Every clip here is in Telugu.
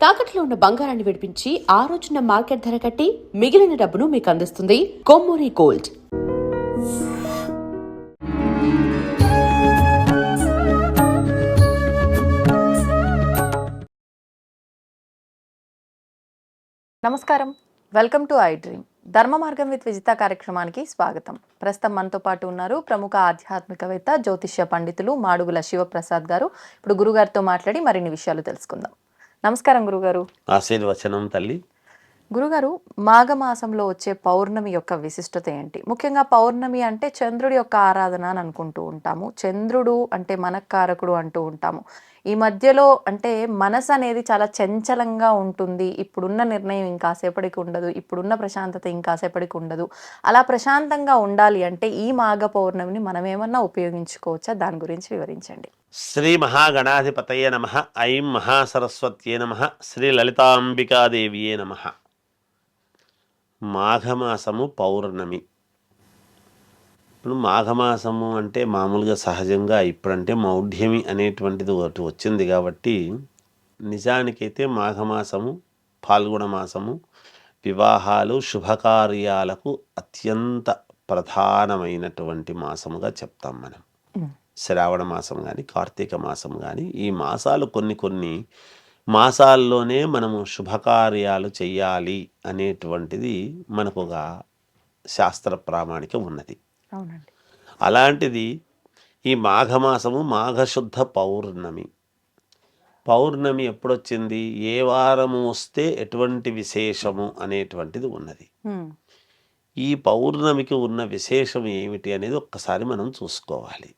తాకట్లో ఉన్న బంగారాన్ని విడిపించి ఆ రోజున మార్కెట్ ధర కట్టి మిగిలిన డబ్బును మీకు అందిస్తుంది కొమ్మూరి గోల్డ్. నమస్కారం. Welcome to I dream. Dharma Margam with Vijitha కార్యక్రమానికి స్వాగతం. ప్రస్తుతం మనతో పాటు ఉన్నారు ప్రముఖ ఆధ్యాత్మికవేత్త జ్యోతిష్య పండితులు మాడుగుల శివప్రసాద్ గారు. ఇప్పుడు గురుగారితో మాట్లాడి మరిన్ని విషయాలు తెలుసుకుందాం. నమస్కారం గురుగారు. ఆశీర్వచనం తల్లి. గురుగారు మాఘమాసంలో వచ్చే పౌర్ణమి యొక్క విశిష్టత ఏంటి? ముఖ్యంగా పౌర్ణమి అంటే చంద్రుడి యొక్క ఆరాధన అని అనుకుంటూ ఉంటాము. చంద్రుడు అంటే మనకారకుడు అంటూ ఉంటాము. ఈ మధ్యలో అంటే మనసు అనేది చాలా చంచలంగా ఉంటుంది. ఇప్పుడున్న నిర్ణయం ఇంకాసేపటికి ఉండదు. ఇప్పుడున్న ప్రశాంతత ఇంకాసేపటికి ఉండదు. అలా ప్రశాంతంగా ఉండాలి అంటే ఈ మాఘ పౌర్ణమిని మనం ఏమన్నా ఉపయోగించుకోవచ్చా? దాని గురించి వివరించండి. శ్రీ మహాగణాధిపతయే నమ. ఐం మహాసరస్వత్యే నమ. శ్రీ లలితాంబికాదేవియే నమ. మాఘమాసము పౌర్ణమి. ఇప్పుడు మాఘమాసము అంటే మామూలుగా సహజంగా ఇప్పుడంటే మౌఢ్యమి అనేటువంటిది ఒకటి వచ్చింది కాబట్టి నిజానికైతే మాఘమాసము పాల్గొన మాసము వివాహాలు శుభకార్యాలకు అత్యంత ప్రధానమైనటువంటి మాసముగా చెప్తాం మనం. శ్రావణ మాసం కానీ కార్తీక మాసం కానీ ఈ మాసాలు కొన్ని కొన్ని మాసాల్లోనే మనము శుభకార్యాలు చెయ్యాలి అనేటువంటిది మనకు ఒక శాస్త్ర ప్రామాణికం ఉన్నది. అవునండి. అలాంటిది ఈ మాఘమాసము మాఘశుద్ధ పౌర్ణమి. పౌర్ణమి ఎప్పుడొచ్చింది? ఏ వారము వస్తే ఎటువంటి విశేషము అనేటువంటిది ఉన్నది. ఈ పౌర్ణమికి ఉన్న విశేషం ఏమిటి అనేది ఒక్కసారి మనం చూసుకోవాలి.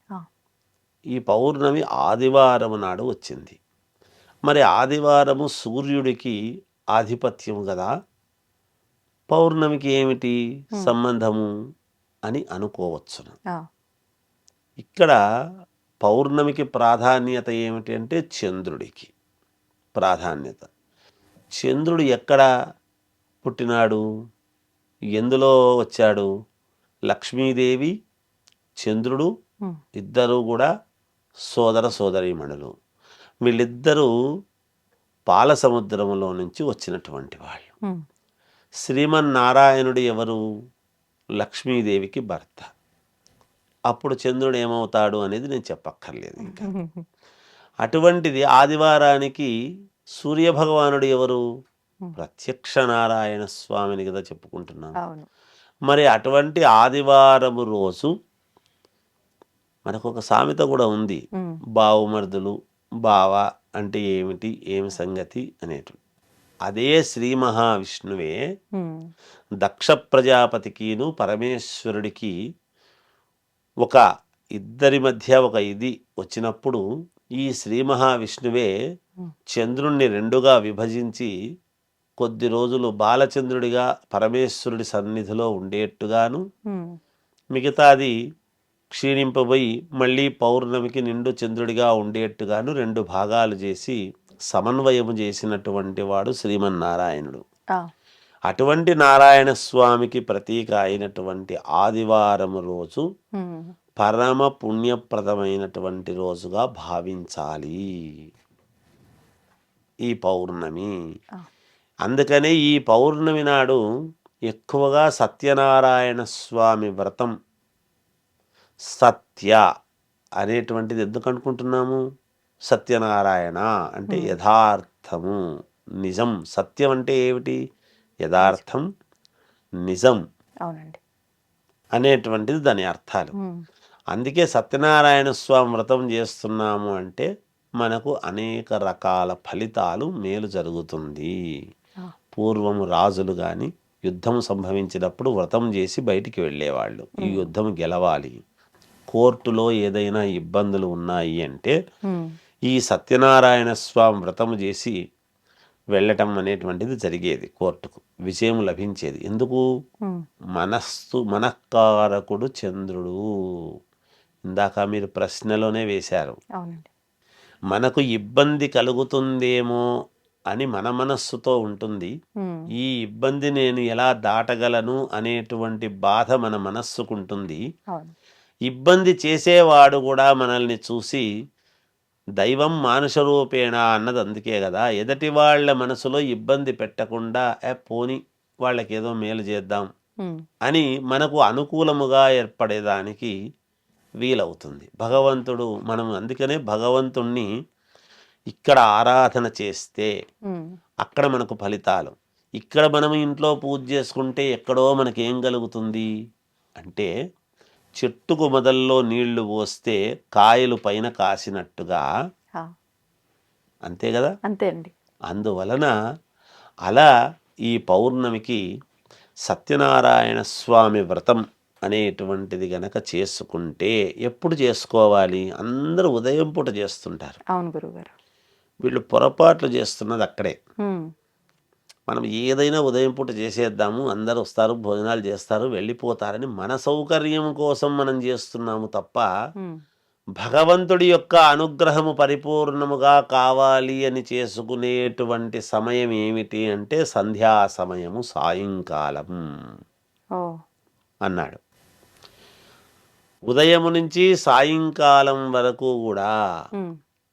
ఈ పౌర్ణమి ఆదివారం నాడు వచ్చింది. మరి ఆదివారము సూర్యుడికి ఆధిపత్యం కదా పౌర్ణమికి ఏమిటి సంబంధము? అని అనుకోవచ్చును. ఇక్కడ పౌర్ణమికి ప్రాధాన్యత ఏమిటి అంటే చంద్రుడికి ప్రాధాన్యత. చంద్రుడు ఎక్కడ పుట్టినాడు? ఎందులో వచ్చాడు? లక్ష్మీదేవి చంద్రుడు ఇద్దరు కూడా సోదర సోదరీమణులు. వీళ్ళిద్దరూ పాల సముద్రంలో నుంచి వచ్చినటువంటి వాళ్ళు. శ్రీమన్నారాయణుడు ఎవరు? లక్ష్మీదేవికి భర్త. అప్పుడు చంద్రుడు ఏమవుతాడు అనేది నేను చెప్పక్కర్లేదు ఇంకా. అటువంటిది ఆదివారానికి సూర్యభగవానుడు ఎవరు? ప్రత్యక్ష నారాయణ స్వామిని కదా చెప్పుకుంటున్నాం అవును. మరి అటువంటి ఆదివారము రోజు మనకు ఒక సామెత కూడా ఉంది. బావుమర్దులు బావ అంటే ఏమిటి ఏమి సంగతి అనేటువంటి. అదే శ్రీ మహావిష్ణువే దక్ష ప్రజాపతికిను పరమేశ్వరుడికి ఒక ఇద్దరి మధ్య ఒక ఇది వచ్చినప్పుడు ఈ శ్రీ మహావిష్ణువే చంద్రుణ్ణి రెండుగా విభజించి కొద్ది రోజులు బాలచంద్రుడిగా పరమేశ్వరుడి సన్నిధిలో ఉండేట్టుగాను మిగతాది క్షీణింపబోయి మళ్ళీ పౌర్ణమికి నిండు చంద్రుడిగా ఉండేట్టుగాను రెండు భాగాలు చేసి సమన్వయము చేసినటువంటి వాడు శ్రీమన్నారాయణుడు. అటువంటి నారాయణ స్వామికి ప్రతీక అయినటువంటి ఆదివారము రోజు పరమ పుణ్యప్రదమైనటువంటి రోజుగా భావించాలి. ఈ పౌర్ణమి. అందుకనే ఈ పౌర్ణమి నాడు ఎక్కువగా సత్యనారాయణ స్వామి వ్రతం. సత్య అనేటువంటిది ఎందుకు అనుకుంటున్నాము? సత్యనారాయణ అంటే యథార్థము నిజం. సత్యం అంటే ఏమిటి? యథార్థం నిజం అవునండి. అనేటువంటిది దాని అర్థాలు. అందుకే సత్యనారాయణ స్వామి వ్రతం చేస్తున్నాము అంటే మనకు అనేక రకాల ఫలితాలు మేలు జరుగుతుంది. ఆ, పూర్వము రాజులు కానీ యుద్ధం సంభవించినప్పుడు వ్రతం చేసి బయటికి వెళ్ళేవాళ్ళు. ఈ యుద్ధం గెలవాలి. కోర్టులో ఏదైనా ఇబ్బందులు ఉన్నాయి అంటే ఈ సత్యనారాయణ స్వామి వ్రతం చేసి వెళ్ళటం అనేటువంటిది జరిగేది కోర్టుకు. విజయం లభించేది. ఎందుకు? మనస్సు మనఃకారకుడు చంద్రుడు. ఇందాక మీరు ప్రశ్నలోనే వేశారు. మనకు ఇబ్బంది కలుగుతుందేమో అని మన మనస్సుతో ఉంటుంది. ఈ ఇబ్బంది నేను ఎలా దాటగలను అనేటువంటి బాధ మన మనస్సుకుంటుంది. ఇబ్బంది చేసేవాడు కూడా మనల్ని చూసి దైవం మానుష రూపేణ అన్నది అందుకే కదా. ఎదటి వాళ్ళ మనసులో ఇబ్బంది పెట్టకుండా ఏ పోని వాళ్ళకి ఏదో మేలు చేద్దాం అని మనకు అనుకూలముగా ఏర్పడేదానికి వీలవుతుంది. భగవంతుడు మనం అందుకనే భగవంతుణ్ణి ఇక్కడ ఆరాధన చేస్తే అక్కడ మనకు ఫలితాలు. ఇక్కడ మనం ఇంట్లో పూజ చేసుకుంటే ఎక్కడో మనకి ఏం కలుగుతుంది? అంటే చెట్టుకు మొదల్లో నీళ్ళు పోస్తే కాయలు పైన కాసినట్టుగా. అంతే కదా? అంతే అండి. అందువలన అలా ఈ పౌర్ణమికి సత్యనారాయణ స్వామి వ్రతం అనేటువంటిది గనక చేసుకుంటే ఎప్పుడు చేసుకోవాలి? అందరూ ఉదయం పూట చేస్తుంటారు. అవును గురుగారు వీళ్ళు పొరపాట్లు చేస్తున్నది అక్కడే. మనం ఏదైనా ఉదయం పూట చేసేద్దాము అందరూ వస్తారు భోజనాలు చేస్తారు వెళ్ళిపోతారని మన సౌకర్యం కోసం మనం చేస్తున్నాము తప్ప భగవంతుడి యొక్క అనుగ్రహము పరిపూర్ణముగా కావాలి అని చేసుకునేటువంటి సమయం ఏమిటి అంటే సంధ్యా సమయము సాయంకాలం అన్నాడు. ఉదయము నుంచి సాయంకాలం వరకు కూడా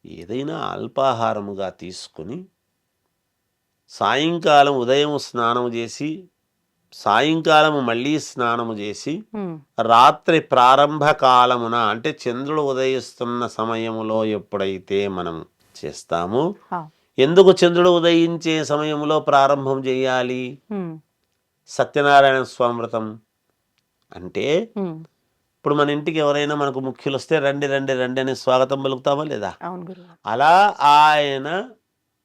ఏదైనా అల్పాహారముగా తీసుకుని సాయంకాలం ఉదయం స్నానం చేసి సాయంకాలం మళ్ళీ స్నానము చేసి రాత్రి ప్రారంభ కాలమున అంటే చంద్రుడు ఉదయిస్తున్న సమయములో ఎప్పుడైతే మనం చేస్తామో ఎందుకు చంద్రుడు ఉదయించే సమయంలో ప్రారంభం చేయాలి? సత్యనారాయణ స్వామి వ్రతం అంటే ఇప్పుడు మన ఇంటికి ఎవరైనా మనకు ముఖ్యులు వస్తే రండి రండి రండి అని స్వాగతం పలుకుతామా లేదా? అలా ఆయన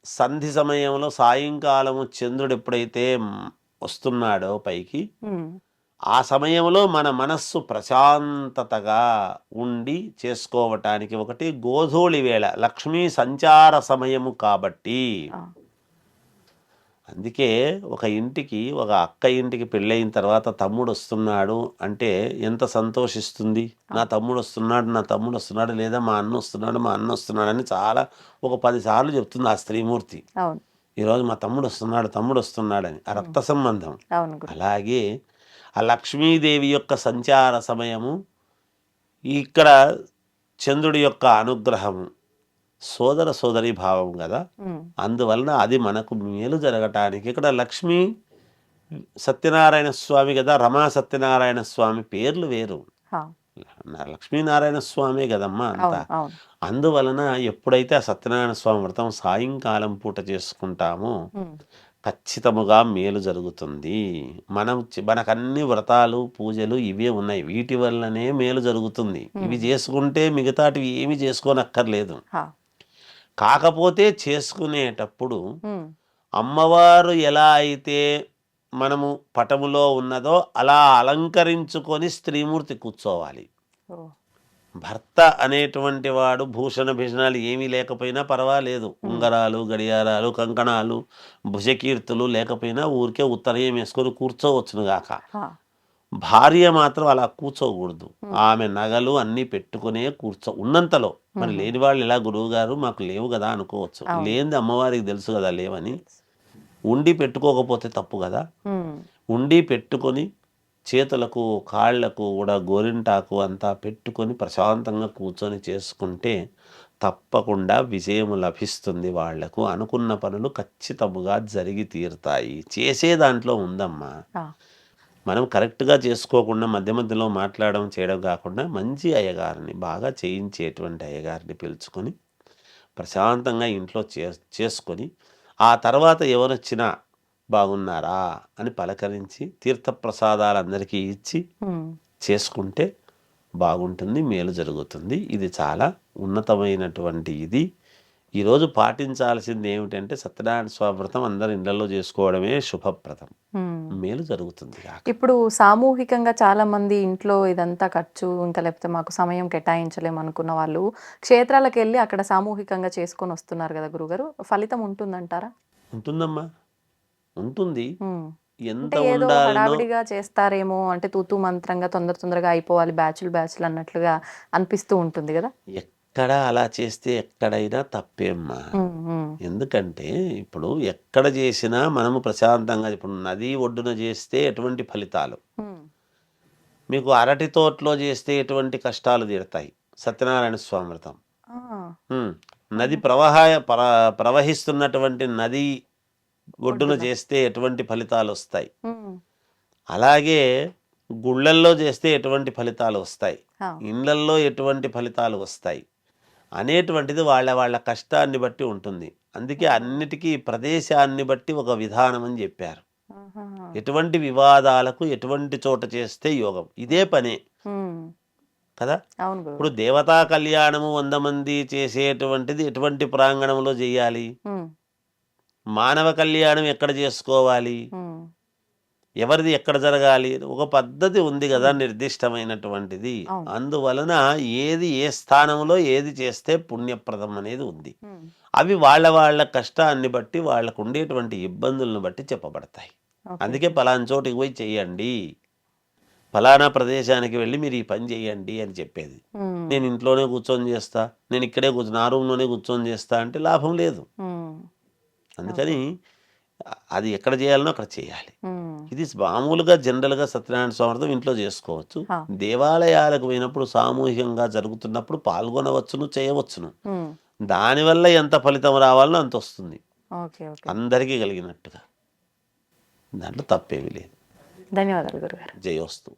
సంధి సమయంలో సాయంకాలము చంద్రుడు ఎప్పుడైతే వస్తున్నాడో పైకి ఆ సమయంలో మన మనస్సు ప్రశాంతతగా ఉండి చేసుకోవటానికి ఒకటి గోధూళి వేళ లక్ష్మీ సంచార సమయము కాబట్టి అందుకే ఒక ఇంటికి ఒక అక్క ఇంటికి పెళ్ళయిన తర్వాత తమ్ముడు వస్తున్నాడు అంటే ఎంత సంతోషిస్తుంది? నా తమ్ముడు వస్తున్నాడు నా తమ్ముడు వస్తున్నాడు లేదా మా అన్న వస్తున్నాడు మా అన్న వస్తున్నాడు అని చాలా ఒక పది సార్లు చెప్తుంది ఆ స్త్రీమూర్తి. ఈరోజు మా తమ్ముడు వస్తున్నాడు తమ్ముడు వస్తున్నాడని ఆ రక్త సంబంధం. అలాగే ఆ లక్ష్మీదేవి యొక్క సంచార సమయము ఇక్కడ చంద్రుడి యొక్క అనుగ్రహము సోదర సోదరి భావం కదా. అందువలన అది మనకు మేలు జరగటానికి ఇక్కడ లక్ష్మీ సత్యనారాయణ స్వామి కదా రమా సత్యనారాయణ స్వామి పేర్లు వేరు. లక్ష్మీనారాయణ స్వామే కదమ్మా అంతా. అందువలన ఎప్పుడైతే ఆ సత్యనారాయణ స్వామి వ్రతం సాయంకాలం పూట చేసుకుంటామో ఖచ్చితముగా మేలు జరుగుతుంది. మనం మనకు అన్ని వ్రతాలు పూజలు ఇవే ఉన్నాయి. వీటి వల్లనే మేలు జరుగుతుంది. ఇవి చేసుకుంటే మిగతాటివి ఏమి చేసుకోనక్కర్లేదు. కాకపోతే చేసుకునేటప్పుడు అమ్మవారు ఎలా అయితే మనము పటములో ఉన్నదో అలా అలంకరించుకొని స్త్రీమూర్తి కూర్చోవాలి. భర్త అనేటువంటి వాడు భూషణ భీషణాలు ఏమీ లేకపోయినా పర్వాలేదు. ఉంగరాలు గడియారాలు కంకణాలు భుజకీర్తులు లేకపోయినా ఊరికే ఉత్తరయం వేసుకొని కూర్చోవచ్చును గాక. భార్య మాత్రం అలా కూర్చోకూడదు. ఆమె నగలు అన్నీ పెట్టుకునే కూర్చో ఉన్నంతలో. మరి లేని వాళ్ళు ఇలా గురువు గారు మాకు లేవు కదా అనుకోవచ్చు. లేనిది అమ్మవారికి తెలుసు కదా లేవని. ఉండి పెట్టుకోకపోతే తప్పు కదా. ఉండి పెట్టుకొని చేతులకు కాళ్ళకు కూడా గోరింటాకు అంతా పెట్టుకొని ప్రశాంతంగా కూర్చొని చేసుకుంటే తప్పకుండా విజయం లభిస్తుంది వాళ్ళకు. అనుకున్న పనులు ఖచ్చితముగా జరిగి తీరుతాయి. చేసే దాంట్లో ఉందమ్మా. మనం కరెక్ట్గా చేసుకోకుండా మధ్య మధ్యలో మాట్లాడడం చేయడం కాకుండా మంచి అయ్యగారిని బాగా చేయించేటువంటి అయ్యగారిని పిలుచుకొని ప్రశాంతంగా ఇంట్లో చే చేసుకొని ఆ తర్వాత ఎవరొచ్చినా బాగున్నారా అని పలకరించి తీర్థప్రసాదాలు అందరికీ ఇచ్చి చేసుకుంటే బాగుంటుంది మేలు జరుగుతుంది. ఇది చాలా ఉన్నతమైనటువంటి ఇది. ఈరోజు పాటించాల్సింది ఏమిటంటే సత్యనారాయణ స్వామి వ్రతం అందరి ఇళ్ళలో చేసుకోవడమే శుభప్రదం. మేలు జరుగుతుంది ఇప్పుడు సామూహికంగా చాలా మంది ఇంట్లో ఇదంతా ఖర్చు ఇంకా లేకపోతే మాకు సమయం కేటాయించలేము అనుకున్న వాళ్ళు క్షేత్రాలకు వెళ్ళి అక్కడ సామూహికంగా చేసుకొని వస్తున్నారు కదా గురుగారు. ఫలితం ఉంటుందంటారా? ఉంటుందమ్మా. ఉంటుంది. ఎంత హడావిడిగా చేస్తారేమో అంటే తూతూ మంత్రంగా తొందర తొందరగా అయిపోవాలి బ్యాచ్లు బ్యాచ్లు అన్నట్లుగా అనిపిస్తూ ఉంటుంది కదా. ఎక్కడ అలా చేస్తే ఎక్కడైనా తప్పేమ్మా. ఎందుకంటే ఇప్పుడు ఎక్కడ చేసినా మనము ప్రశాంతంగా ఇప్పుడు నది ఒడ్డున చేస్తే ఎటువంటి ఫలితాలు? మీకు అరటి తోటలో చేస్తే ఎటువంటి కష్టాలు తీరుతాయి? సత్యనారాయణ స్వామి వ్రతం ఆ, ఉమ్. నది ప్రవాహ ప్ర ప్రవహిస్తున్నటువంటి నది ఒడ్డున చేస్తే ఎటువంటి ఫలితాలు వస్తాయి? అలాగే గుళ్ళల్లో చేస్తే ఎటువంటి ఫలితాలు వస్తాయి? ఆ, ఇళ్ళల్లో ఎటువంటి ఫలితాలు వస్తాయి? అనేటువంటిది వాళ్ళ వాళ్ళ కష్టాన్ని బట్టి ఉంటుంది. అందుకే అన్నిటికీ ప్రదేశాన్ని బట్టి ఒక విధానం అని చెప్పారు. ఎటువంటి వివాదాలకు ఎటువంటి చోట చేస్తే యోగం. ఇదే పనే. కదా? ఇప్పుడు దేవతా కళ్యాణము వంద మంది చేసేటువంటిది ఎటువంటి ప్రాంగణంలో చేయాలి? మానవ కళ్యాణం ఎక్కడ చేసుకోవాలి? ఎవరిది ఎక్కడ జరగాలి? ఒక పద్ధతి ఉంది కదా నిర్దిష్టమైనటువంటిది. అందువలన ఏది ఏ స్థానంలో ఏది చేస్తే పుణ్యప్రదం అనేది ఉంది. అవి వాళ్ళ వాళ్ళ కష్టాన్ని బట్టి వాళ్ళకు ఉండేటువంటి ఇబ్బందులను బట్టి చెప్పబడతాయి. అందుకే పలానా చోటికి పోయి చెయ్యండి. ఫలానా ప్రదేశానికి వెళ్ళి మీరు ఈ పని చేయండి అని చెప్పేది. నేను ఇంట్లోనే కూర్చొని చేస్తా నేను ఇక్కడే కూర్చొని నా రూమ్లోనే కూర్చొని చేస్తా అంటే లాభం లేదు. అందుకని అది ఎక్కడ చేయాలనో అక్కడ చేయాలి. ఇది మామూలుగా జనరల్గా సత్యనారాయణ స్వామితో ఇంట్లో చేసుకోవచ్చు. దేవాలయాలకు పోయినప్పుడు సామూహికంగా జరుగుతున్నప్పుడు పాల్గొనవచ్చును చేయవచ్చును. దానివల్ల ఎంత ఫలితం రావాలనో అంత వస్తుంది. అందరికీ కలిగినట్టుగా. దాంట్లో తప్పేమీ లేదు. ధన్యవాదాలు గురుగారు. జయోస్తు.